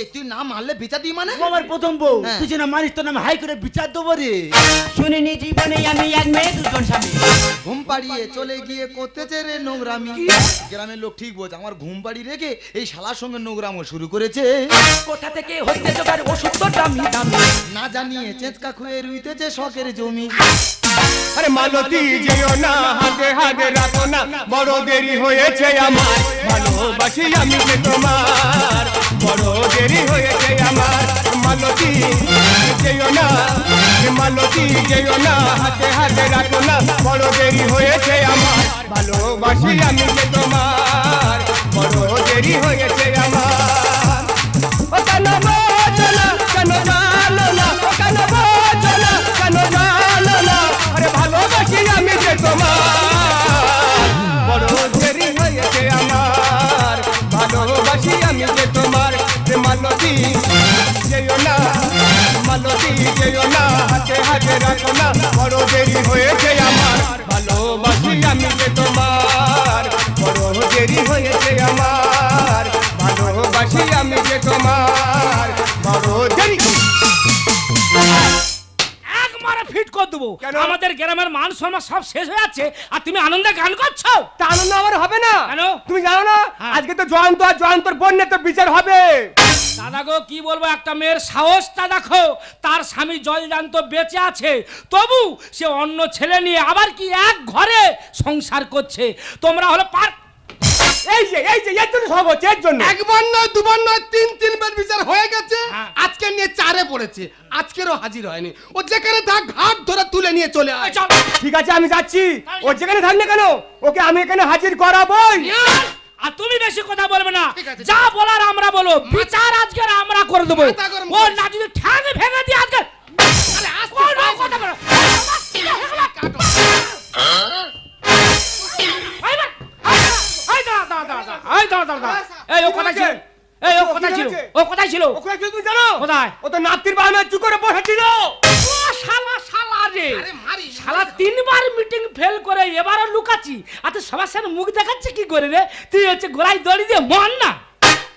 এই তুই না মারলে বিচার দিই মানে? আমার প্রথম বউ। হ্যাঁ। তুই যেন মানিস তোর নামে হাই করে বিচার দেবো রে। শুনিনি জীবনে আমি এক মেয়ে দুজন স্বামী। ঘুম পাড়িয়ে চলে গিয়ে করতেছে রে নোংরামি। গ্রামের লোক ঠিক বোঝ আমার ঘুম পাড়ি রেখে এই শালার সঙ্গে নোংরামো শুরু করেছে। কোথা থেকে হচ্ছে জোগাড় ওষুধ তো দামি দামি? না জানিয়ে চেঁচকা খুয়ে রুইতেছে শখের জমি। আরে মালতী যেও না হাতে হাতে রাখো না, বড় দেরি হয়েছে আমার, ভালোবাসি আমি যে তোমার, বড় দেরি হয়েছে আমার, মালতী যেও না, মালতী যেও না হাতে হাতে রাখো না, বড় দেরি হয়েছে আমার, ভালোবাসি আমি যে তোমার, বড় দেরি হয়েছে আমার। যেও না মালতী যেও না হাতে হাতে রাখো না বড় দেরি হয়েছে আমার ভালোবাসি আমি যে তোমার বড় দেরি হয়েছে আমার ভালোবাসি আমি যে তোমার বড় দেরি ফিট করে দেবো কেন? আমাদের গ্রামের মান সম্মান সব শেষ হয়ে যাচ্ছে আর তুমি আনন্দে গান করছ তা আনন্দ আমার হবে না কেন? তুমি জানো না হ্যাঁ। আজকে তো জয়ন্ত আর জয়ন্তর বন্যে তো বিচার হবে দাদা গো কি বলব একটা মেয়ের সাহসটা দেখো। তার স্বামী জলজান্ত বেঁচে আছে। তবু সে অন্য ছেলে নিয়ে আবার কি এক ঘরে সংসার করছে? তোমরা হলো পার এই যে এই যে এর জন্য সব হচ্ছে এর জন্য। একবার নয় দুবার নয় তিন তিনবার বিচার হয়ে গেছে। হ্যাঁ। আজকে নিয়ে চারে পড়েছে। আজকেরও হাজির হয়নি। ও যেখানে থাক ঘাট ধরে তুলে নিয়ে চলে আয়। চল। ঠিক আছে আমি যাচ্ছি। ও যেখানে থাক না কেন ওকে আমি এখানে হাজির করাবই। আর তুমি বেশি কথা বলবে না। যা বলার আমরা বলো বিচার আজকে আমরা করে দেবো। ও না যদি ঠ্যাং ভেঙে দিয়ে আজকে। কথা বলো। এই এই ও ছিল? ও কোথায় ছিল? ও কোথায় ছিল? তুমি জানো? কোথায়? ও তো নাতির বাহানা চুপ করে বসেছিল। ও শালা শালা রে। তিনবার মিটিং ফেল করে এবারও লুকাচ্ছি। আর তুই সবার সামনে মুখ দেখাচ্ছি কি করে রে? তুই হচ্ছে গোড়ায় দড়ি দিয়ে মন না।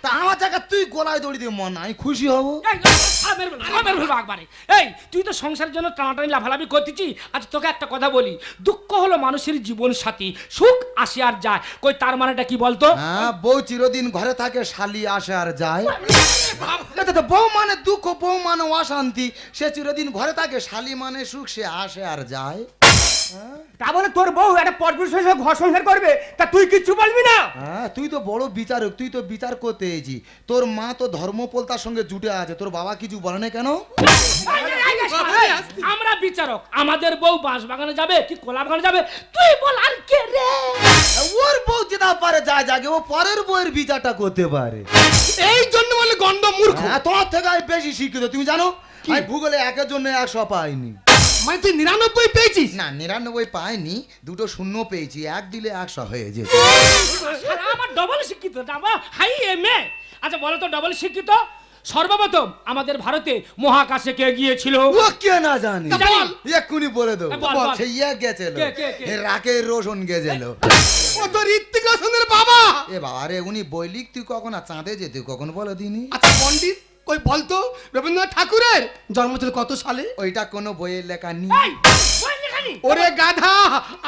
তা আমার জায়গা তুই গলায় দড়ি দিয়ে মন আমি খুশি হব। এই, তুই তো সংসারের জন্য টানাটানি লাফালাফি করতেছি আজ তোকে একটা কথা বলি দুঃখ হলো মানুষের জীবন সাথী সুখ আসে আর যায়। কই তার মানেটা কি বলতো? হ্যাঁ বউ চিরদিন ঘরে থাকে শালি আসে আর যায়। বউ মানে দুঃখ বউ মানে অশান্তি। সে চিরদিন ঘরে থাকে শালি মানে সুখ সে আসে আর যায়। তা বলে তোর বউ একটা পরপুরুষ হয়ে ঘর সংসার করবে? তা তুই কিচ্ছু বলবি না? হ্যাঁ তুই তো বড় বিচারক তুই তো বিচার করতে এসেছি তোর মা তো ধর্মপোলতার সঙ্গে জুটে আছে তোর বাবা কিছু বলে না কেন? আমরা বিচারক আমাদের বউ বাঁশ বাগানে যাবে কি কলা বাগানে যাবে? তুই বল আর কে রে? ওর বউ যেটা পারে যা যাকে ও পরের বউয়ের বিচারটা করতে পারে। এই জন্য বলে গন্ড মূর্খ হ্যাঁ তোমার থেকে আমি বেশি শিক্ষিত তুমি জানো? আমি ভূগোলে একের জন্য একশো পাইনি। মানে তুই নিরানব্বই পেয়েছিস? না নিরানব্বই পাইনি দুটো শূন্য পেয়েছি এক দিলে একশো হয়ে যেত। আমার ডবল শিক্ষিত হাই এম এ। আচ্ছা বলো তো ডবল শিক্ষিত? সর্বপ্রথম আমাদের ভারতে মহাকাশে কে গিয়েছিল? ও কে না জানি? এক্ষুনি বলে দেবো। সে ইয়ে গেছিল। কে, কে, কে? রাকের রোশন গেছিল। ও তো ঋত্বিক রোশনের বাবা। এ বাবা রে উনি বই লিখ তুই কখন আর চাঁদে যেতে কখন বলে দিনি? আচ্ছা পণ্ডিত কই বলতো রবীন্দ্রনাথ ঠাকুরের জন্ম ছিল কত সালে? ওইটা কোনো বইয়ের লেখা নেই। ওরে গাধা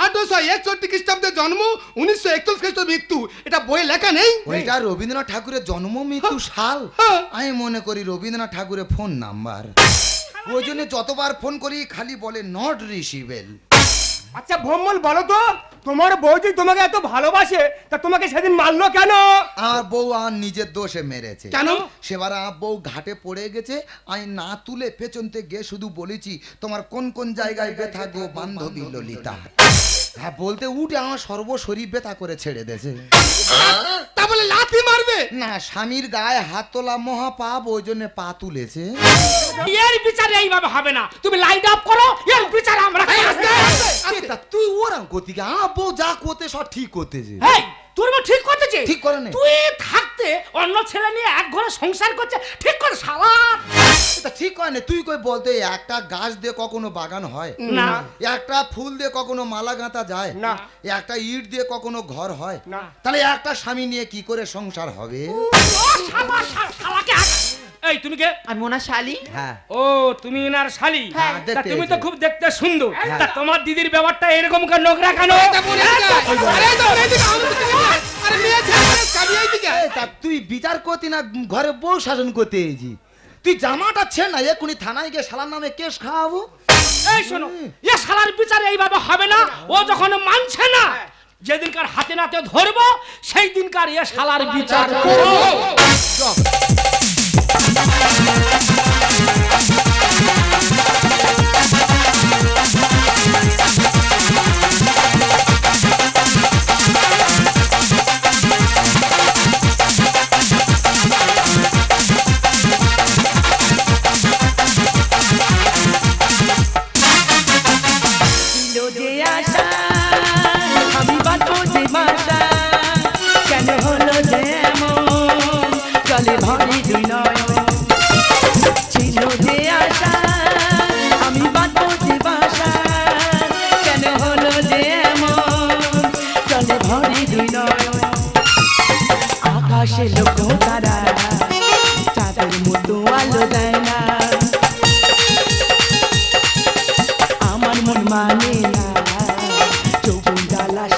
আঠারোশো একষট্টি খ্রিস্টাব্দে জন্ম উনিশশো একচল্লিশ খ্রিস্টাব্দে মৃত্যু এটা বইয়ে লেখা নেই? ওইটা রবীন্দ্রনাথ ঠাকুরের জন্ম মৃত্যু সাল? হ্যাঁ। আমি মনে করি রবীন্দ্রনাথ ঠাকুরের ফোন নাম্বার। ওই জন্য যতবার ফোন করি খালি বলে নট রিসিভেল। আচ্ছা ভোমল বলো তো তোমার বউ যদি তোমাকে এত ভালোবাসে তা তোমাকে সেদিন মারলো কেন? আর বউ আর নিজের দোষে মেরেছে। কেন? সেবার আর বউ ঘাটে পড়ে গেছে আমি না তুলে পেছনতে গিয়ে শুধু বলেছি তোমার কোন কোন জায়গায় ব্যথা গো বান্ধবী ললিতা? হ্যাঁ বলতে উঠে আমার সর্বশরীর ব্যথা করে ছেড়ে দেছে। তা বলে লাথি মারবে? না স্বামীর গায়ে হাত তোলা মহা পাপ ওই জন্য পা তুলেছে। এর বিচার এইভাবে হবে না। তুমি লাইট আপ করো এর বিচার আমরা তা তুই ওরাম গিয়ে আমার বউ যা করতে সব ঠিক করতেছে। এই তোর বউ ঠিক করতেছে? ঠিক করে নে। তুই থাকতে অন্য ছেলে নিয়ে এক ঘরে সংসার করছে ঠিক করে শালা। তা ঠিক না। তুই কই বলতে একটা গাছ দিয়ে কখনো বাগান হয়? না। একটা ফুল দিয়ে কখনো মালা গাঁথা যায়? না। একটা ইট দিয়ে কখনো ঘর হয়? না। তাহলে একটা স্বামী নিয়ে কি করে সংসার হবে? এই তুমি কে? আমি ওনার শালি? হ্যাঁ। ও তুমি শালি? হ্যাঁ, তুমি তো খুব দেখতে সুন্দর। তা তোমার দিদির ব্যাপারটা এরকম কেন নোংরা কেন? তুই বিচার করতি না ঘরে বউ শাসন করতে এসি তুই জামাটা ছেড় না এখনই থানায় গিয়ে শালার নামে কেস খাওয়াবো। এই শোনো এ শালার বিচার এইভাবে হবে না ও যখন মানছে না যেদিনকার হাতে নাতে ধরবো সেই দিনকার এ শালার বিচার করব।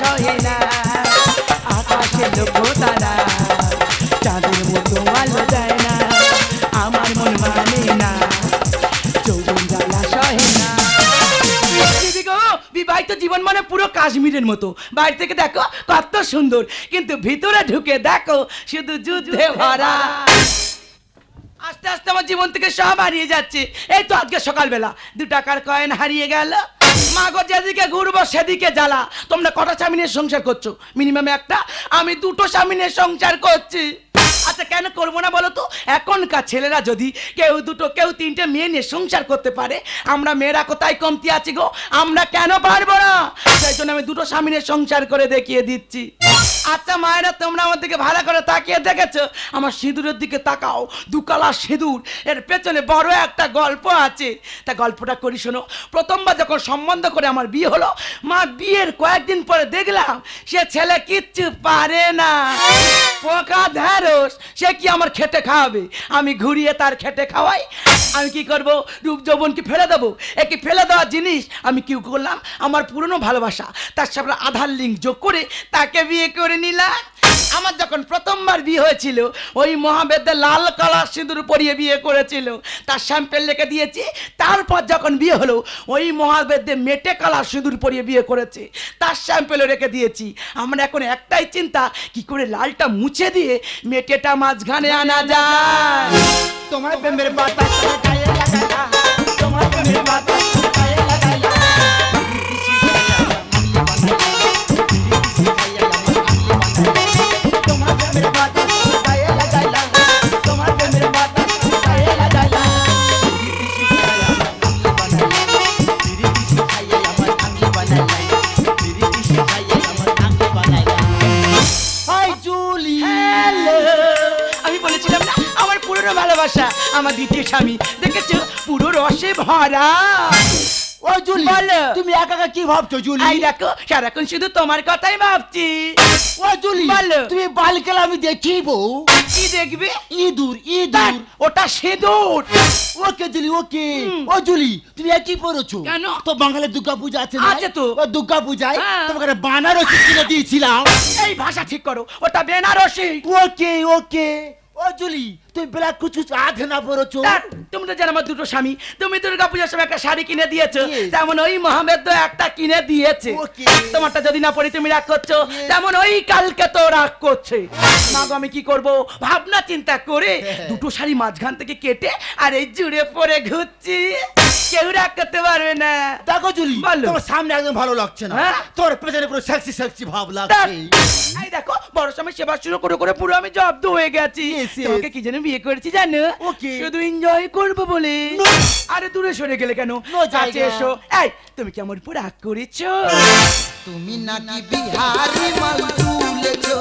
জ্বালা না। আকাশে লোক তারা চাঁদের মতো আলো দেয় না। আমার মন মানে না চৌবন জ্বালা সহে না। বিবাহিত জীবন মানে পুরো কাশ্মীরের মতো। বাইরে থেকে দেখো কত সুন্দর। কিন্তু ভিতরে ঢুকে দেখো শুধু যুদ্ধে ভরা। আস্তে আস্তে আমার জীবন থেকে সব হারিয়ে যাচ্ছে। এই তো আজকে সকালবেলা। দু টাকার কয়েন হারিয়ে গেল। মা গো যেদিকে ঘুরবো সেদিকে জ্বালা। তোমরা কটা স্বামীনের সংসার করছ? মিনিমাম একটা। আমি দুটো স্বামীনের সংসার করছি। আচ্ছা কেন করব না বলো তো? এখনকার ছেলেরা যদি কেউ দুটো, কেউ তিনটে মেয়ে নিয়ে সংসার করতে পারে, আমরা মেয়েরা কোথায় কমতি আছি গো? আমরা কেন পারব না? সেই জন্য আমি দুটো স্বামীনের সংসার করে দেখিয়ে দিচ্ছি। আচ্ছা মায়েরা, তোমরা আমার দিকে ভালো করে তাকিয়ে দেখেছ? আমার সিঁদুরের দিকে তাকাও। দুকালা সিঁদুর। এর পেছনে বড় একটা গল্প আছে। তা গল্পটা করি শোনো। প্রথমবার যখন সম্বন্ধ করে আমার বিয়ে হলো, মা বিয়ের কয়েকদিন পরে দেখলাম, সে ছেলে কিচ্ছু পারে না। পোকা ঢেঁড়স সে কি আমার খেটে খাওয়াবে? আমি ঘুরিয়ে তার খেটে খাওয়াই। আমি কি করব? রূপ যৌবনকে ফেলে দেবো? একে ফেলে দেওয়া জিনিস আমি কি করলাম? আমার পুরনো ভালোবাসা, তার সাথে আধার লিঙ্ক যোগ করে তাকে বিয়ে করে নিলাম। আমার যখন প্রথমবার বিয়ে হয়েছিল, ওই মহাবেদ্যে লাল কালার সিঁদুর পরিয়ে বিয়ে করেছিল, তার স্যাম্পেল রেখে দিয়েছি, তারপর যখন বিয়ে হলো, ওই মহাবেদ্যে মেটে কালার সিঁদুর পরিয়ে বিয়ে করেছে, তার স্যাম্পেলও রেখে দিয়েছি। আমার এখন একটাই চিন্তা, কি করে লালটা মুছে দিয়ে মেটেটা মাঝখানে আনা যায়? তোমার প্রেমের বাতাস তোমার প্রেমের বাতাস আমার দ্বিতীয় স্বামী। দেখেছ? পুরো রসে ভরা। ও জুলি তুমি একা একা কি ভাবছ জুলি? আই দেখো সারাক্ষণ শুধু তোমার কথাই ভাবছি। ও জুলি বলো। তুমি বালকেল আমি দেখিব কি দেখবে? ইঁদুর ইঁদুর। ওটা সেদুর। ওকে জুলি ওকে। ও জুলি তুমি একই পড়েছো? কেন? তো বাঙালির দুর্গা পূজা আছে না? আছে তো। ও দুর্গা পূজায় হ্যাঁ। তোমাকে বানারসি কিনে দিয়েছিলাম। এই ভাষা ঠিক করো ওটা বেনারসি। ওকে ওকে। ও জুলি তুমি বেলা কুচু আধে না পড়েছো তুমি তো জানো আমার দুটো স্বামী। তুমি দুর্গা পূজার সময় একটা শাড়ি কিনে দিয়েছ। তেমন ওই মহাবেদ একটা কিনে দিয়েছে। তোমারটা যদি না পড়ি তুমি রাগ করছ। তেমন ওই কালকে তো রাগ করছে। মাগো আমি কি করব? ভাবনা চিন্তা করে দুটো শাড়ি মাঝখান থেকে কেটে আর এই জুড়ে পরে ঘুরছি। কেউ রাগ করতে পারবে না। দেখো জুলি তোমার সামনে একদম ভালো লাগছে না। হ্যাঁ? তোর পেছনে পুরো সেক্সি সেক্সি ভাব লাগছে। এই দেখো বড় সময় সেবা শুরু করে করে পুরো আমি জব্দ হয়ে গেছি. তোমাকে কি যেন বিয়ে করেছি জানো? Okay. শুধু এনজয় করব বলে। আরে দূরে সরে গেলে কেন? No কাছে জায়গা। এসো। এই তুমি কি আমার উপর রাগ করেছ? তুমি নাকি বিহারি মাল তুলেছো?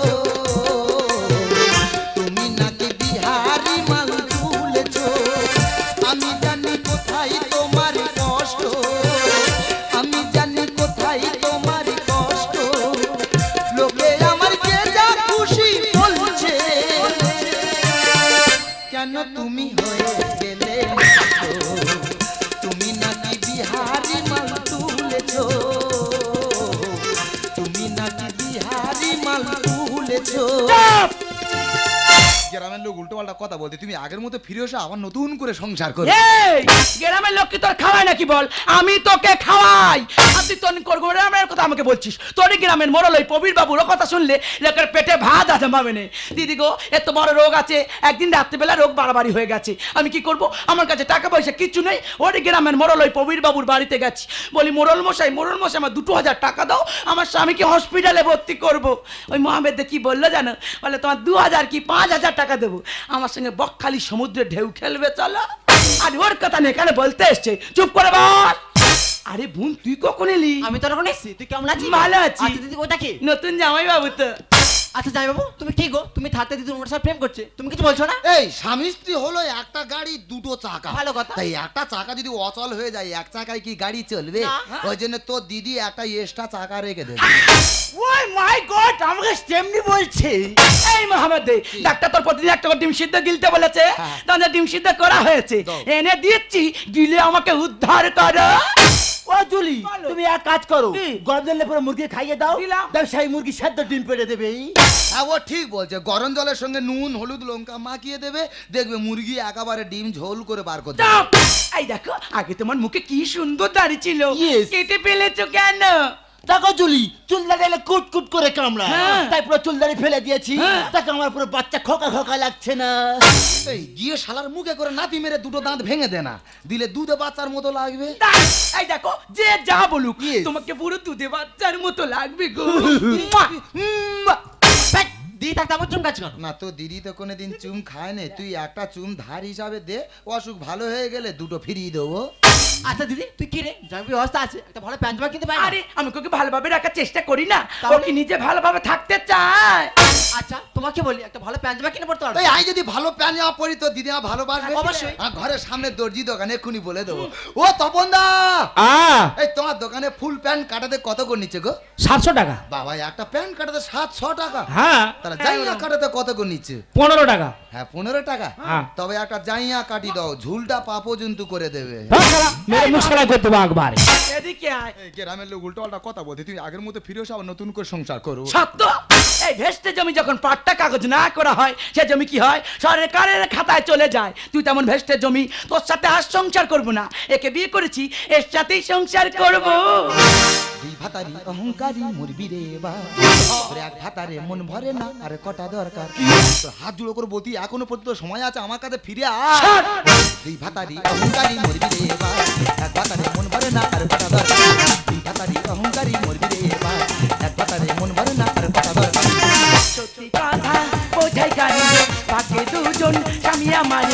কথা বলতে, তুমি আগের মতো ফিরে এসে, আবার নতুন করে সংসার করো। এই, গ্রামের লোক কি তোর খাওয়ায় নাকি বল? আমি তোকে খাওয়াই। আর তুই তোর করব গ্রামের কথা আমাকে বলছিস। তোর গ্রামের মরল ওই প্রবীর বাবুর কথা শুনলে লোকের পেটে ভাত আছে পাবে না দিদি গো, এত বড় রোগ আছে, একদিন রাত্রিবেলা রোগ বাড়াবাড়ি হয়ে গেছে। আমি কি করব? আমার কাছে টাকা পয়সা কিচ্ছু নেই, ওর গ্রামের মরল ওই প্রবীর বাবুর বাড়িতে গেছি। বলি মোরল মশাই মোরল মশাই, আমার দুটো হাজার টাকা দাও, আমার স্বামীকে হসপিটালে ভর্তি করব। ওই মহামেদ কি বলল জানো? বলে, তোমার দু হাজার কি পাঁচ হাজার টাকা দেবো? আমার সঙ্গে বকখালি সমুদ্রে ঢেউ খেলবে চলো। আর ওর কথা নেই এখানে বলতে এসছে। চুপ করে বল আরে বোন তুই কখন এলি? আমি তো এখন এসেছি। তুই কেমন আছিস? ভালো আছি। আচ্ছা দিদি ওটা কি নতুন জামাই বাবু তো। আচ্ছা যাই বাবু তুমি ঠিক গো? তুমি থাকতে দিদি ওর সাথে প্রেম করছে। তুমি কিছু বলছো না? এই স্বামী স্ত্রী হলো একটা গাড়ি দুটো চাকা। ভালো কথা। তাই একটা চাকা যদি অচল হয়ে যায় এক চাকায় কি গাড়ি চলবে? ওই জন্য তোর দিদি একটা এক্সট্রা চাকা রেখে দেবে। ওই মাই গড আমাকে তেমনি বলছে। এই মোহাম্মদ ডাক্তার তোর প্রতিদিন একটা করে ডিম সিদ্ধ গিলতে বলেছে। হ্যাঁ। তাহলে ডিম সিদ্ধ করা হয়েছে। এনে দিচ্ছি গিলে আমাকে উদ্ধার করো। ও জুলি তুমি এক কাজ করো গরম জলে পুরো মুরগি খাইয়ে দাও দিলাম। ব্যবসায়ী মুরগি সেদ্ধ ডিম পেড়ে দেবে। হ্যাঁ ও ঠিক বলছে। গরম জলের সঙ্গে নুন হলুদ লঙ্কা মাখিয়ে দেবে দেখবে মুরগি একেবারে ডিম ঝোল করে বার করে দেবে। এই দেখো আগে তোমার মুখে কি সুন্দর দাঁড়িয়ে ছিল। কেটে ফেলেছো কেন? দেখো জুলি চুল এলে কুট কুট করে কামড়া হ্যাঁ। তাই পুরো চুল দাঁড়িয়ে ফেলে দিয়েছি। হ্যাঁ। তাকে আমার পুরো বাচ্চা খোকা খোকা লাগছে না। এই গিয়ে শালার মুখে করে নাতি মেরে দুটো দাঁত ভেঙে দে না। দিলে দুধে বাচ্চার মতো লাগবে। তাই, এই দেখো যে যা বলুক তোমাকে পুরো দুধে বাচ্চার মতো লাগবে গো। দিদি থাকতে আমার চুম কাজ করো না তো দিদি তো কোনোদিন চুম খায় না তুই একটা চুম ধার হিসাবে দে অসুখ ভালো হয়ে গেলে দুটো ফিরিয়ে দেবো। আচ্ছা দিদি তুই কি রে? জমি ব্যবস্থা আছে একটা ভালো প্যান্ট জামা কিনতে পারি আরে আমি ওকে ভালোভাবে রাখার চেষ্টা করি না। ও কি নিজে ভালোভাবে থাকতে চায়? আচ্ছা তোমাকে বলি একটা ভালো প্যান্ট জামা কিনে পড়তে পারবে? তাই আমি যদি ভালো প্যান জামা পরি তো দিদি আমার ভালোবাসবে। হ্যাঁ, অবশ্যই। আর ঘরের সামনে দর্জি দোকানে এক্ষুনি বলে দেবো। ও তপন দা আ! এই তোমার দোকানে ফুল প্যান্ট কাটাতে কত করে নিচ্ছে গো? সাতশো টাকা। বাবা একটা প্যান্ট কাটাতে সাতশো টাকা। হ্যাঁ। তাহলে জাইয়া কাটাতে কত করে নিচ্ছে? পনেরো টাকা। হ্যাঁ পনেরো টাকা? হ্যাঁ। তবে একটা জাইয়া কাটি দাও ঝুলটা পা পর্যন্ত করে দেবে। মেরে মুশকিলায় করতে একবার। এদিকে আয়। গ্রামের লোক উল্টো পাল্টা কথা বলতে তুই আগের মতো ফিরে এসে আবার নতুন করে সংসার করো। সত্য? এই ভেস্টে জমি যখন পাট্টা কাগজ না করা হয় সে জমি কি হয়? সরকারের খাতায় চলে যায়। তুই তেমন ভেস্টের জমি তোর সাথে আর সংসার করব না। একে বিয়ে করেছি এর সাথেই সংসার করব। ভাতারি অহংকারী মুরবি রে বা। এক ভাতারে মন ভরে না আরে কটা দরকার। হাত জুড়ো করে বলতি এখনও পর্যন্ত সময় আছে আমার কাছে ফিরে আয়। দুই ভাতারি অহংকারী মুরবি রে বা। এক ভাতারে মন ভরে না আরে কটা দরকার। ভাগ্যে দুজন, স্বামী আমার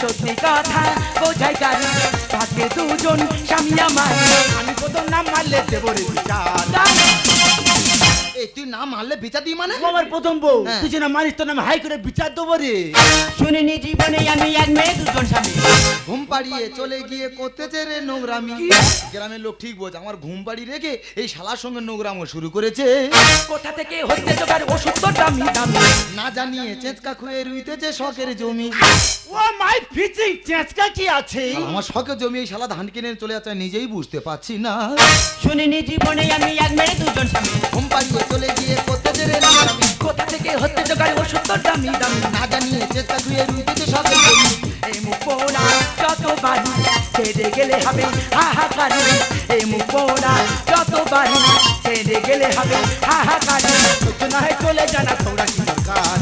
সত্যি কথা, বোঝাই কারি থাকে দুজন, স্বামী আমার আমি কত নাম মারলে দেবরে বিচার। এই তুই না মারলে বিচার দিই মানে? ও আমার প্রথম বউ। হ্যাঁ। তুই যেন মারিস তোর নাম হাই করে বিচার দেবো রে। শুনিনি জীবনে আমি এক মেয়ে দুজন স্বামী। ঘুম পাড়িয়ে চলে গিয়ে করতেছে রে নোংরামি। গ্রামের লোক ঠিক বলছে আমার ঘুম পাড়ি রেখে এই শালার সঙ্গে নোংরামো শুরু করেছে। কোথা থেকে হচ্ছে ওষুধ তো দামি দামি? না জানিয়ে চেঁচকা খুয়ে রুইতেছে শখের জমি। ও মাই ফিচিং চেঁচকা কি আছে? আমার শখের জমি এই শালা ধান কিনে চলে যাচ্ছে নিজেই বুঝতে পারছি না। শুনিনি জীবনে আমি এক মেয়ে দুজন স্বামী। ঘুম পাড়িয়ে চলে গিয়ে করতেছে রে নোংরামি কোথা থেকে হচ্ছে জোগাড় ওষুধ তো দামি দামি? না জানিয়ে খুয়ে রুইতেছে শখের জমি এই মুখ পোড়া যত বাড়ি ছেড়ে গেলে হবে হাহাকারি। এই মুখ পোড়া যত বাড়ি ছেড়ে গেলে হবে হাহাকারি। না হয় চলে জানা তোরা কি দরকার?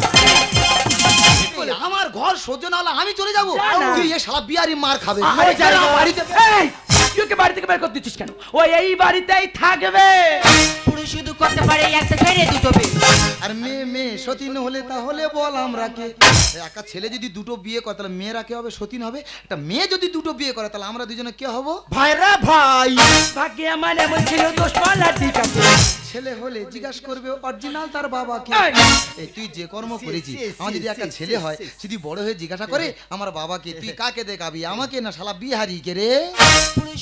আমার ঘর সহ্য না হলে আমি চলে যাব। তুই এ শালা বিয়ারি মার খাবে। বাড়িতে। তুই ওকে বাড়ি থেকে বের করে দিচ্ছিস কেন? ও এই বাড়িতেই থাকবে। পুরুষ শুধু করতে পারে একটা ছেড়ে দুটো পেয়ে আর মেয়ে মেয়ে সতীন হলে তাহলে বল আমরা কে? একটা ছেলে যদি দুটো বিয়ে করে তাহলে মেয়েরা কে হবে? সতীন হবে? একটা মেয়ে যদি দুটো বিয়ে করে তাহলে আমরা দুজনে কে হব? ভাইরা ভাই ভাগ্যে আমার এমন ছিল দোষ পালা ঠিক আছে। ছেলে হলে জিজ্ঞাসা করবে অরিজিনাল তার বাবাকে এই! এই তুই যে কর্ম করেছিস আমার যদি একটা ছেলে হয় যদি বড় হয়ে জিজ্ঞাসা করে আমার বাবাকে তুই কাকে দেখাবি? আমাকে না শালা বিহারি কে রে? পুরুষ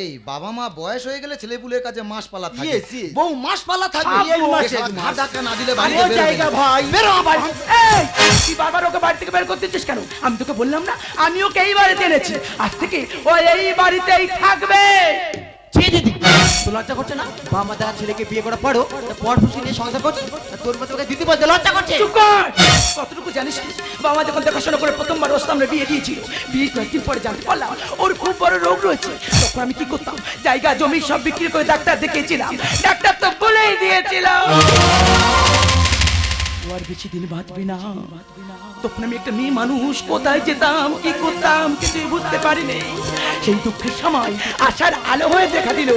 এই বাবা মা বয়স হয়ে গেলে ছেলেপুলের কাছে মাস পালা থাকে. বউ মাস পালা থাকে এই মাস, ধাক্কা না দিলে বাড়ি জায়গা ভাই। বেরো হ ভাই এই তুই বারবার ওকে বাড়ি থেকে বের করতে করতেছিস কেন? আমি তোকে বললাম না আমি ওকে এই বাড়িতে এনেছি। আজ থেকে ও এই বাড়িতেই থাকবে। লজ্জা করছে না? বাবা মা ছেলেকে বিয়ে করার সংসার করছে তোর দিদি বলতে লজ্জা করছে। কতটুকু জানিস বাবা করে প্রথমবার বিয়ে বিয়ে পরে ওর খুব বড় রোগ রয়েছে। আমি কি করতাম? জায়গা, জমি সব বিক্রি করে ডাক্তার দেখিয়েছিলাম। ডাক্তার তো বলেই দিয়েছিল। ও আর বেশি দিন বাঁচবে না। তখন আমি একটা মেয়ে মানুষ, কোথায় যেতাম, কি করতাম, কিছুই বুঝতে পারিনি। সেই দুঃখের সময় আশার আলো হয়ে দেখা দিল।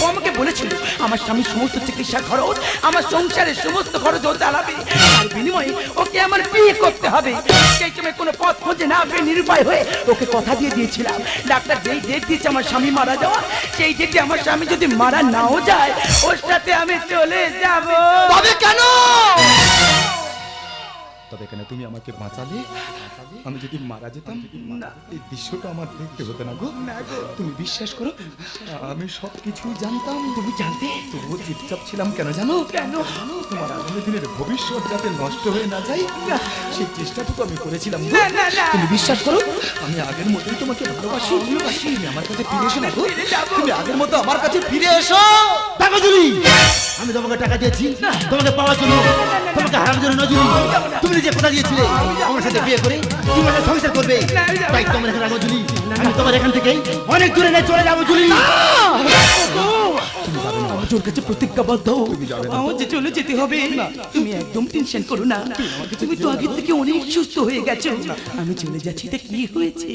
ও আমাকে বলেছিল, আমার স্বামীর সমস্ত চিকিৎসা খরচ আমার সংসারের সমস্ত খরচ ও চালাবে। আর বিনিময়ে ওকে আমার বিয়ে করতে হবে। সেই সময় কোনো পথ খুঁজে না পেয়ে নিরুপায় হয়ে ওকে কথা দিয়ে দিয়েছিলাম। ডাক্তার যেই ডেট দিয়েছে আমার স্বামী মারা যাওয়া, সেই ডেটে আমার স্বামী যদি মারা নাও যায়, ওর সাথে আমি চলে যাব। তবে কেন? তবে কেন তুমি আমাকে বাঁচালে? আমি যদি মারা যেতাম এই দৃশ্যটা আমার দেখতে হতো না গো। তুমি বিশ্বাস করো আমি সব কিছুই জানতাম। তুমি জানতে? তবুও চুপচাপ ছিলাম কেন জানো? কেন? তোমার আগামী দিনের ভবিষ্যৎ যাতে নষ্ট হয়ে না যায় সেই চেষ্টাটুকু আমি করেছিলাম। তুমি বিশ্বাস করো আমি আগের মতোই তোমাকে ভালোবাসি। ভালোবাসি। তুমি আমার কাছে ফিরে এসো না গো। তুমি আগের মতো আমার কাছে ফিরে এসো। টাকা জুলি। আমি তোমাকে টাকা দিয়েছি। তোমাকে পাওয়ার জন্য। তোমাকে হারানোর জন্য তুমি নিজে কোথা দিয়েছিলে আমার সাথে বিয়ে করে তুমি একটা সংসার করবে? তাই তোমার এখানে রাখব জুলি। আমি তোমার এখান থেকে অনেক দূরে নিয়ে চলে যাব জুলি। আমার কাছে প্রতিজ্ঞাবদ্ধ। আমার যে চলে যেতে হবে। তুমি একদম টেনশন করো না। তুমি তো আগে থেকে অনেক সুস্থ হয়ে গেছো। আমি চলে যাচ্ছি তা কি হয়েছে?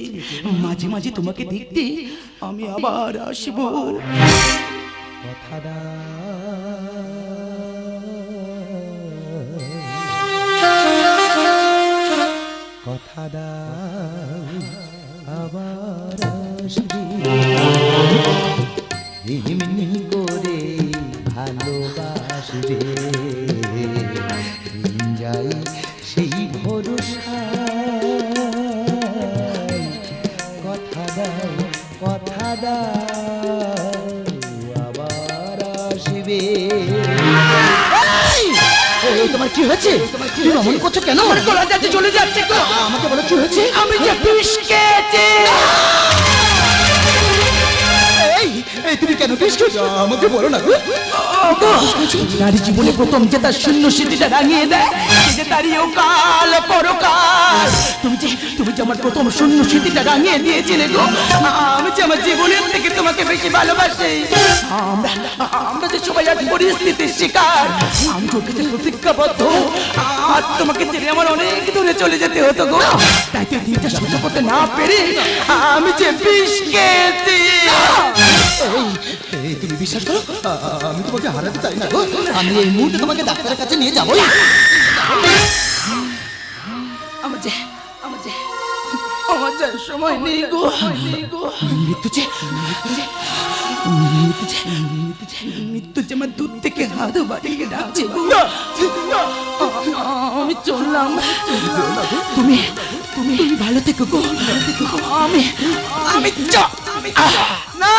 মাঝে মাঝে তোমাকে দেখতে আমি আবার আসব। কথা দাও আবার আসবে। হয়েছে? তুমি অমন করছ কেন? আমার গলা যাচ্ছে চলে যাচ্ছে তো আমাকে বলে কি হয়েছে? আমি যে বিষ খেয়েছি। আমাকে বলো না নারী জীবনে প্রথম যে তার শূন্য স্মৃতিটা রাঙিয়ে দেয় যে তারই কাল পরকাল। তুমি যে তুমি যে আমার প্রথম শূন্য স্মৃতিটা রাঙিয়ে দিয়েছিলে গো, আমি যে আমার জীবনের থেকে তোমাকে বেশি ভালোবাসি। আমরা আমরা যে সবাই আজ পরিস্থিতির শিকার, আমি তোর কাছে প্রতিজ্ঞাবদ্ধ, আর তোমাকে ছেড়ে আমার অনেক দূরে চলে যেতে হতো গো। তাই তো দিনটা সহ্য করতে না পেরে আমি যে বিষ খেয়েছি। এই তুমি বিশ্বাস করো? আমি তোমাকে হারাতে চাই না আমি এই মুহূর্তে তোমাকে ডাক্তারের কাছে নিয়ে যাব আমার যে আমার যে আমার যে সময় নেই গো। মৃত্যু যে মৃত্যু মৃত্যু আমার দূর থেকে হাত বাড়িয়ে ডাকছে গো। আমি চললাম। তুমি তুমি তুমি ভালো থেকো গো। আমি আমি আমি না!